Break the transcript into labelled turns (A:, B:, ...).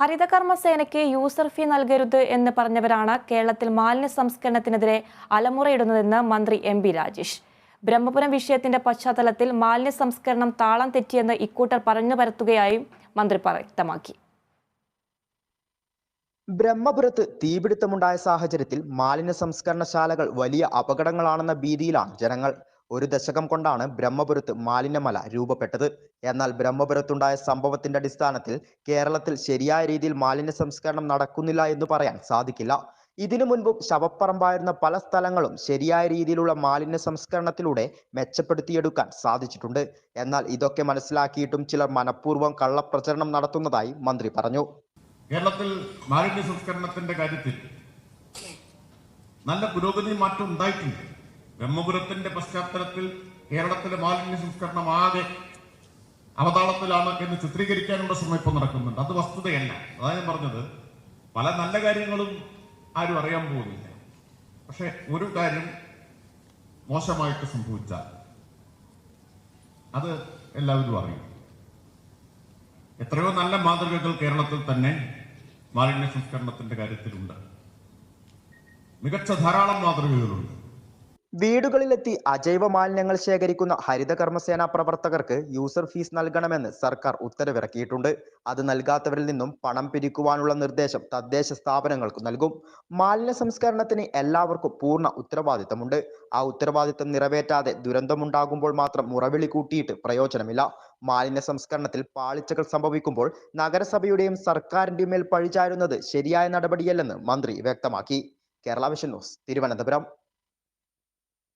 A: ഹരിതകർമ്മസേനയ്ക്ക് user ഫീ നൽകരുത് എന്ന് പറഞ്ഞവരാണ് കേരളത്തിൽ മാലിന്യ സംസ്കരണത്തിനെതിരെ അലമുറയിടുന്നതെന്ന് മന്ത്രി എം ബി രാജേഷ്. ബ്രഹ്മപുരം വിഷയത്തിന്റെ പശ്ചാത്തലത്തിൽ മാലിന്യ സംസ്കരണം താളം തെറ്റിയെന്ന് ഇക്കൂട്ടർ പറഞ്ഞു പരത്തുകയായും മന്ത്രി വ്യക്തമാക്കി.
B: ബ്രഹ്മപുരത്ത് തീപിടുത്തമുണ്ടായ സാഹചര്യത്തിൽ മാലിന്യ സംസ്കരണശാലകൾ വലിയ അപകടങ്ങളാണെന്ന ഭീതിയിലാണ് ജനങ്ങൾ. ഒരു ദശകം കൊണ്ടാണ് ബ്രഹ്മപുരത്ത് മാലിന്യമല രൂപപ്പെട്ടത്. എന്നാൽ ബ്രഹ്മപുരത്തുണ്ടായ സംഭവത്തിന്റെ അടിസ്ഥാനത്തിൽ കേരളത്തിൽ ശരിയായ രീതിയിൽ മാലിന്യ സംസ്കരണം നടക്കുന്നില്ല എന്ന് പറയാൻ സാധിക്കില്ല. ഇതിനു മുൻപും ശവപ്പറമ്പായിരുന്ന പല സ്ഥലങ്ങളും ശരിയായ രീതിയിലുള്ള മാലിന്യ സംസ്കരണത്തിലൂടെ മെച്ചപ്പെടുത്തിയെടുക്കാൻ സാധിച്ചിട്ടുണ്ട്. എന്നാൽ ഇതൊക്കെ മനസ്സിലാക്കിയിട്ടും ചിലർ മനഃപൂർവം കള്ളപ്രചരണം നടത്തുന്നതായി മന്ത്രി പറഞ്ഞു.
C: കേരളത്തിൽ മാലിന്യ സംസ്കരണത്തിന്റെ കാര്യത്തിൽ നല്ല പുരോഗതി മാറ്റം ഉണ്ടായിട്ടുണ്ട്. ബ്രഹ്മപുരത്തിന്റെ പശ്ചാത്തലത്തിൽ കേരളത്തിലെ മാലിന്യ സംസ്കരണം ആകെ അവതാളത്തിലാണ് എന്ന് ചിത്രീകരിക്കാനുള്ള ശ്രമം ഇപ്പോൾ നടക്കുന്നുണ്ട്. അത് വസ്തുതയല്ല. അതാണ് ഞാൻ പറഞ്ഞത്. പല നല്ല കാര്യങ്ങളും ആരും അറിയാൻ പോകുന്നില്ല. പക്ഷെ ഒരു കാര്യം മോശമായിട്ട് സംഭവിച്ചാൽ അത് എല്ലാവരും അറിയും. എത്രയോ നല്ല മാതൃകകൾ കേരളത്തിൽ തന്നെ മാലിന്യ സംസ്കരണത്തിന്റെ കാര്യത്തിലുണ്ട്. മികച്ച ധാരാളം മാതൃകകളുണ്ട്.
B: വീടുകളിലെത്തി അജൈവ മാലിന്യങ്ങൾ ശേഖരിക്കുന്ന ഹരിത ഹരിതകർമ്മസേന പ്രവർത്തകർക്ക് യൂസർ ഫീസ് നൽകണമെന്ന് സർക്കാർ ഉത്തരവിറക്കിയിട്ടുണ്ട്. അത് നൽകാത്തവരിൽ നിന്നും പണം പിരിക്കുവാനുള്ള നിർദ്ദേശം തദ്ദേശ സ്ഥാപനങ്ങൾക്ക് നൽകും. മാലിന്യ സംസ്കരണത്തിന് എല്ലാവർക്കും പൂർണ ഉത്തരവാദിത്തമുണ്ട്. ആ ഉത്തരവാദിത്തം നിറവേറ്റാതെ ദുരന്തമുണ്ടാകുമ്പോൾ മാത്രം മുറവിളി കൂട്ടിയിട്ട് പ്രയോജനമില്ല. മാലിന്യ സംസ്കരണത്തിൽ പാളിച്ചകൾ സംഭവിക്കുമ്പോൾ നഗരസഭയുടെയും സർക്കാരിന്റെയും മേൽ പഴിചാരുന്നത് ശരിയായ നടപടിയല്ലെന്ന് മന്ത്രി വ്യക്തമാക്കി. Kerala vision news Thiruvananthapuram.